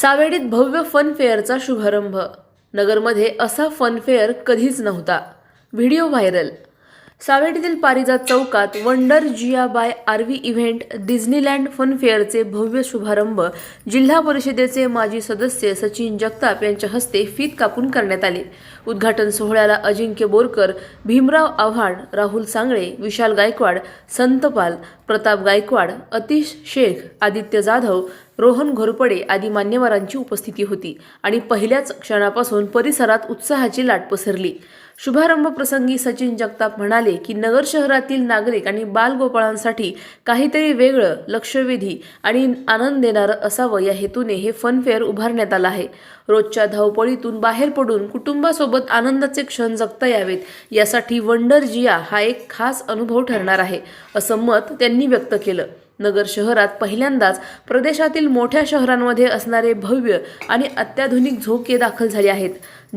सावेडीत भव्य फन फेअरचा शुभारंभ. नगरमध्ये असा फन फेअर कधीच नव्हता. Video viral. सावेडीतील पारिजात चौकात wonder Jiya by R V event Disneyland fun फेअरचे भव्य शुभारंभ जिल्हा परिषदेचे माजी सदस्य सचिन जगताप यांच्या हस्ते फीत कापून करण्यात आले. उद्घाटन सोहळ्याला अजिंक्य बोरकर भीमराव आव्हाड राहुल सांगळे विशाल गायकवाड संतपाल प्रताप गायकवाड अतिश शेख आदित्य जाधव रोहन घोरपडे आदी मान्यवरांची उपस्थिती होती आणि पहिल्याच क्षणापासून परिसरात उत्साहाची लाट पसरली. शुभारंभ प्रसंगी सचिन जगताप म्हणाले की नगर शहरातील नागरिक आणि बालगोपाळांसाठी काहीतरी वेगळं लक्षवेधी आणि आनंद देणारं असावं या हेतूने हे फनफेअर उभारण्यात आलं आहे. रोजच्या धावपळीतून बाहेर पडून कुटुंबासोबत आनंदाचे क्षण जगता यावेत यासाठी वंडर जिया हा एक खास अनुभव ठरणार आहे असं मत त्यांनी व्यक्त केलं. नगर शहरात पहिल्यांदाच प्रदेशातील मोठ्या शहरांमध्ये असणारे भव्य आणि अत्याधुनिक झोके दाखल झाले आहेत.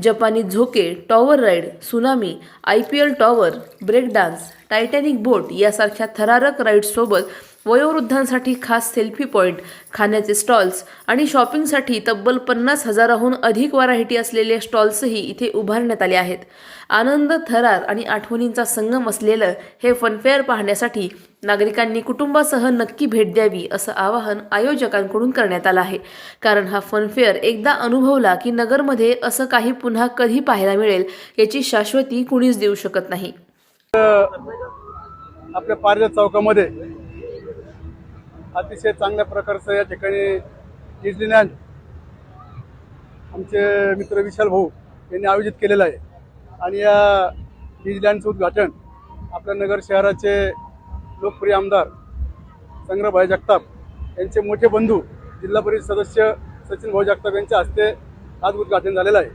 जपानी झोके tower ride tsunami I P L tower break dance Titanic boat यासारख्या थरारक राईड्ससोबत वयोवृद्धांसाठी खास सेल्फी पॉईंट खाण्याचे स्टॉल्स आणि शॉपिंगसाठी तब्बल पन्नास हजाराहून अधिक व्हरायटी असलेले स्टॉल्सही इथे उभारण्यात आले आहेत. आनंद थरार आणि आठवणींचा संगम असलेलं हे फनफेअर पाहण्यासाठी नागरिकांनी कुटुंबासह नक्की भेट द्यावी असं आवाहन आयोजकांकडून करण्यात आलं आहे. कारण हा फनफेअर एकदा अनुभवला की नगरमध्ये असं काही पुन्हा कधी पाहायला मिळेल याची शाश्वती कुणीच देऊ शकत नाही. आपल्या पारिजात चौकामध्ये अतिशय चांगल्या प्रकारचं या ठिकाणी डिझनीलँड आमचे मित्र विशाल भाऊ यांनी आयोजित केलेलं आहे. आणि या डिझनीलँडचं उद्घाटन आपल्या नगर शहराचे लोकप्रिय आमदार संग्रहभाई जगताप यांचे मोठे बंधू जिल्हा परिषद सदस्य सचिन भाऊ जगताप यांच्या हस्ते आज उद्घाटन झालेलं आहे.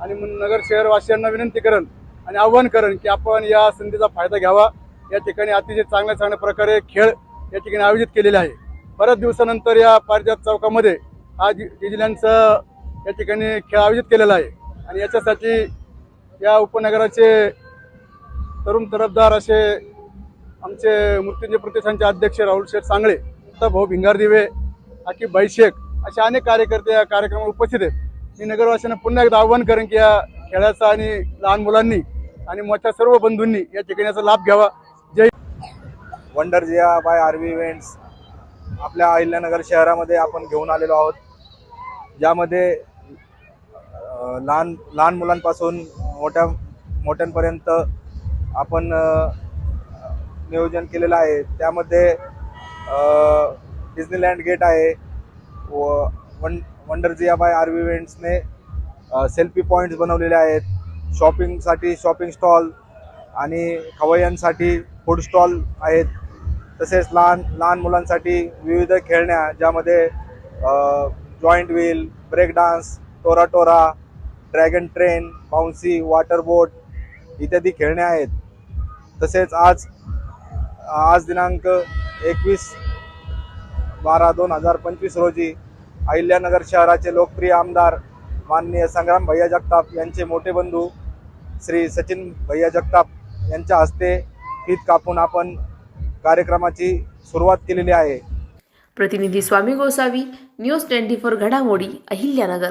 आणि मग नगर शहरवासियांना विनंती करण आणि आव्हान करण की आपण या संधीचा फायदा घ्यावा. या ठिकाणी अतिशय चांगल्या चांगल्या प्रकारे खेळ या ठिकाणी आयोजित केलेले आहे. बऱ्याच दिवसानंतर या पारिजात चौकामध्ये हा डि या ठिकाणी खेळ आयोजित केलेला आहे. आणि याच्यासाठी या उपनगराचे तरुण तरफदार असे आमचे मृत्यूंजय प्रतिष्ठानचे अध्यक्ष राहुल शेठ सांगळे तर भाऊ भिंगार दिवे बाई शेख असे अनेक कार्यकर्ते या कार्यक्रमात उपस्थित आहेत. मी नगरवासियांना पुन्हा एकदा आव्हान करेन की या खेळाचा आणि लहान मुलांनी आणि मोठ्या सर्व बंधूंनी या ठिकाणी याचा लाभ घ्यावा. जय wonder Jiya by R V events आपल्या अहिल्यानगर शहरामध्ये आपण घेऊन आलेलो आहोत. ज्यामध्ये लहान लहान मुलांपासून मोठ्या मोठ्यांपर्यंत आपण नियोजन केलेलं आहे. त्यामध्ये डिझनीलँड गेट आहे. व one wonder Jiya by R इव्हेंट्सने सेल्फी पॉईंट्स बनवलेले आहेत. शॉपिंगसाठी शॉपिंग स्टॉल आणि खवय्यांसाठी फूड स्टॉल आहेत. तसेच लहान लहान मुलांसाठी विविध खेळण्या ज्यामध्ये joint wheel break dance Tora Tora dragon train bouncy water boat इत्यादी खेळण्या आहेत. तसेच आज आज दिनांक एकवीस बारा दोन हजार पंचवीस रोजी अहिल्यानगर शहराचे लोकप्रिय आमदार माननीय संग्राम भैया जगताप यांचे मोठे बंधू श्री सचिन भैया जगताप यांच्या हस्ते फीत कापून आपण कार्यक्रमाची सुरुवात केलेली आहे. प्रतिनिधी Swami Gosavi news twenty four घडामोडी अहिल्यानगर.